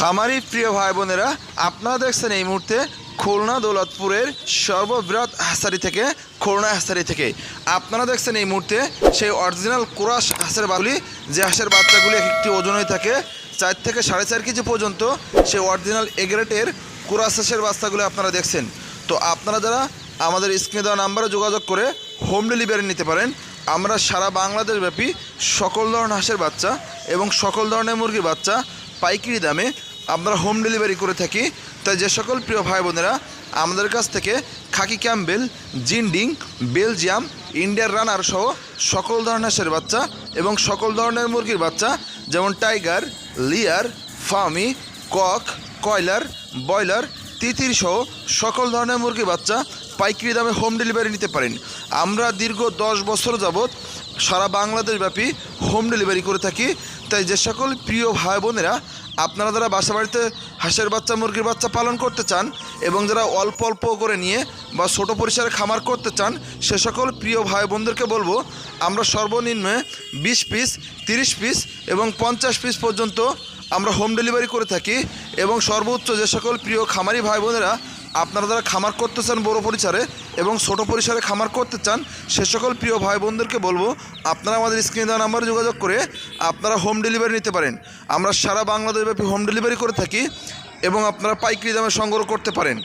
খামারি প্রিয় ভাই বোনেরা আপনারা দেখছেন এই মুহূর্তে খুলনা দৌলতপুরের সর্ববৃহৎ হাসারি থেকে, খুলনা হাসারি থেকে। আপনারা দেখছেন এই মুহূর্তে সেই অরিজিনাল কুরাস হাঁসের বাগুলি, যে হাঁসের বাচ্চাগুলি একটি ওজন হয়ে থাকে, চার থেকে সাড়ে চার কেজি পর্যন্ত সেই অরিজিনাল এগ্রেটের কুরাস হাঁসের বাচ্চাগুলি আপনারা দেখছেন। তো আপনারা যারা আমাদের স্ক্রিনে দেওয়া নাম্বারে যোগাযোগ করে হোম ডেলিভারি নিতে পারেন, আমরা সারা বাংলাদেশ ব্যাপী সকল ধরনের হাঁসের বাচ্চা এবং সকল ধরনের মুরগির বাচ্চা পাইকারি দামে আমরা হোম ডেলিভারি করে থাকি। তাই যে সকল প্রিয় ভাই বোনেরা, আমাদের কাছ থেকে খাকি ক্যাম্বেল জিন্ডিং বেলজিয়াম, ইন্ডিয়ার রানার সহ সকল ধরনের হাঁসের বাচ্চা এবং সকল ধরনের মুরগির বাচ্চা, যেমন টাইগার, লিয়ার ফার্মি কক, কয়লার, ব্রয়লার, তিতির সহ সকল ধরনের মুরগির বাচ্চা পাইকারি দামে হোম ডেলিভারি নিতে পারেন। আমরা দীর্ঘ দশ বছর যাবৎ সারা বাংলাদেশ ব্যাপী হোম ডেলিভারি করে থাকি। তাই যে সকল প্রিয় ভাই বোনেরা আপনারা যারা বাসা বাড়িতে হাঁসের বাচ্চা, মুরগির বাচ্চা পালন করতে চান এবং যারা অল্প অল্প করে নিয়ে বা ছোট পরিসরে খামার করতে চান, সে সকল প্রিয় ভাই বোনদেরকে বলব, আমরা সর্বনিম্নে বিশ পিস, তিরিশ পিস এবং পঞ্চাশ পিস পর্যন্ত আমরা হোম ডেলিভারি করে থাকি এবং সর্বোচ্চ যে সকল প্রিয় খামারি ভাই বোনেরা আপনারা যারা খামার করতে চান বড় পরিসরে এবং ছোট পরিসরে খামার করতে চান, সে সকল প্রিয় ভাই বোনদেরকে বলব, আপনারা আমাদের স্ক্রিনে দেওয়া নাম্বারে যোগাযোগ করে আপনারা হোম ডেলিভারি নিতে পারেন। আমরা সারা বাংলাদেশব্যাপী হোম ডেলিভারি করে থাকি এবং আপনারা পাইকারি দামে সংগ্রহ করতে পারেন।